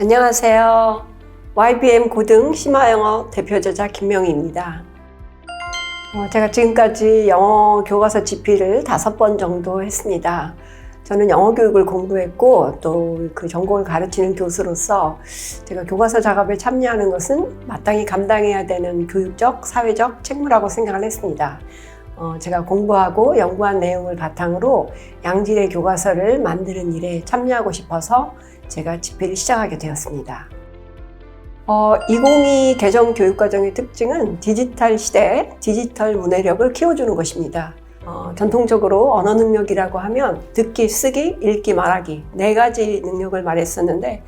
안녕하세요. YBM 고등 심화영어 대표 저자 김명희입니다. 어, 제가 지금까지 영어 교과서 집필을 다섯 번 정도 했습니다. 저는 영어 교육을 공부했고 또 그 전공을 가르치는 교수로서 제가 교과서 작업에 참여하는 것은 마땅히 감당해야 되는 교육적, 사회적 책무라고 생각을 했습니다. 어, 제가 공부하고 연구한 내용을 바탕으로 양질의 교과서를 만드는 일에 참여하고 싶어서 제가 집필을 시작하게 되었습니다. 어, 2022 개정 교육과정의 특징은 디지털 시대 디지털 문해력을 키워주는 것입니다. 어, 전통적으로 언어 능력이라고 하면 듣기, 쓰기, 읽기, 말하기 네 가지 능력을 말했었는데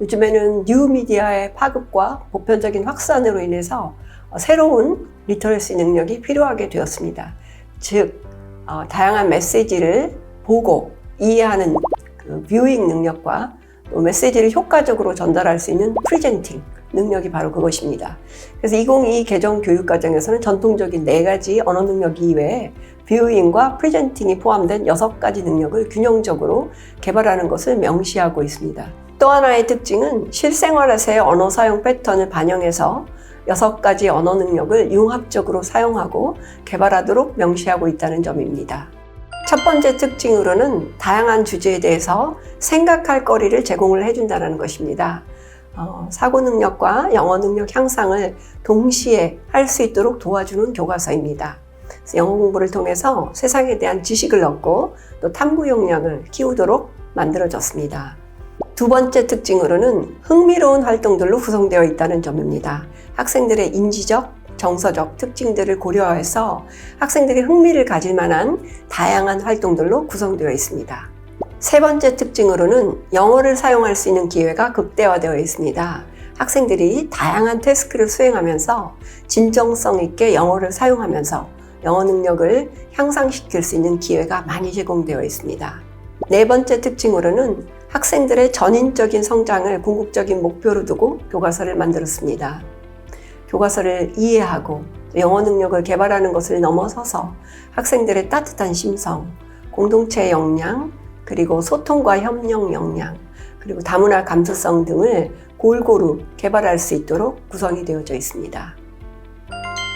요즘에는 뉴미디어의 파급과 보편적인 확산으로 인해서 어, 새로운 리터러시 능력이 필요하게 되었습니다. 즉, 어, 다양한 메시지를 보고 이해하는 그 뷰잉 능력과 또 메시지를 효과적으로 전달할 수 있는 프리젠팅 능력이 바로 그것입니다. 그래서 2022 개정 교육 과정에서는 전통적인 네 가지 언어 능력 이외에 뷰잉과 프리젠팅이 포함된 여섯 가지 능력을 균형적으로 개발하는 것을 명시하고 있습니다. 또 하나의 특징은 실생활에서의 언어 사용 패턴을 반영해서 여섯 가지 언어 능력을 융합적으로 사용하고 개발하도록 명시하고 있다는 점입니다. 첫 번째 특징으로는 다양한 주제에 대해서 생각할 거리를 제공을 해준다는 것입니다. 어, 사고 능력과 영어 능력 향상을 동시에 할 수 있도록 도와주는 교과서입니다. 영어 공부를 통해서 세상에 대한 지식을 얻고 또 탐구 역량을 키우도록 만들어졌습니다. 두 번째 특징으로는 흥미로운 활동들로 구성되어 있다는 점입니다. 학생들의 인지적, 정서적 특징들을 고려해서 학생들이 흥미를 가질 만한 다양한 활동들로 구성되어 있습니다. 세 번째 특징으로는 영어를 사용할 수 있는 기회가 극대화되어 있습니다. 학생들이 다양한 태스크를 수행하면서 진정성 있게 영어를 사용하면서 영어 능력을 향상시킬 수 있는 기회가 많이 제공되어 있습니다. 네 번째 특징으로는 학생들의 전인적인 성장을 궁극적인 목표로 두고 교과서를 만들었습니다. 교과서를 이해하고 영어 능력을 개발하는 것을 넘어서서 학생들의 따뜻한 심성, 공동체 역량, 그리고 소통과 협력 역량, 그리고 다문화 감수성 등을 골고루 개발할 수 있도록 구성이 되어져 있습니다.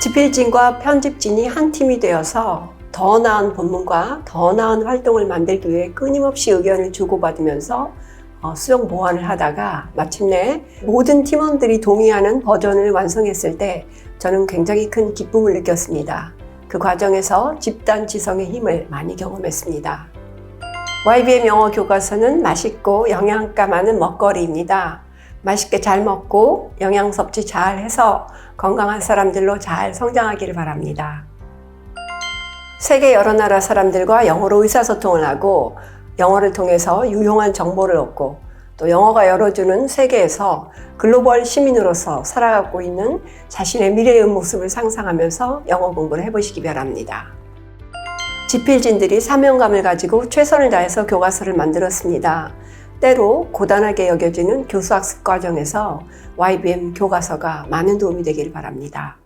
집필진과 편집진이 한 팀이 되어서 더 나은 본문과 더 나은 활동을 만들기 위해 끊임없이 의견을 주고받으면서 어, 수정 보완을 하다가 마침내 모든 팀원들이 동의하는 버전을 완성했을 때 저는 굉장히 큰 기쁨을 느꼈습니다. 그 과정에서 집단 지성의 힘을 많이 경험했습니다. YBM 영어 교과서는 맛있고 영양가 많은 먹거리입니다. 맛있게 잘 먹고 영양 섭취 잘 해서 건강한 사람들로 잘 성장하기를 바랍니다. 세계 여러 나라 사람들과 영어로 의사소통을 하고 영어를 통해서 유용한 정보를 얻고 또 영어가 열어주는 세계에서 글로벌 시민으로서 살아가고 있는 자신의 미래의 모습을 상상하면서 영어 공부를 해보시기 바랍니다. 집필진들이 사명감을 가지고 최선을 다해서 교과서를 만들었습니다. 때로 고단하게 여겨지는 교수학습 과정에서 YBM 교과서가 많은 도움이 되기를 바랍니다.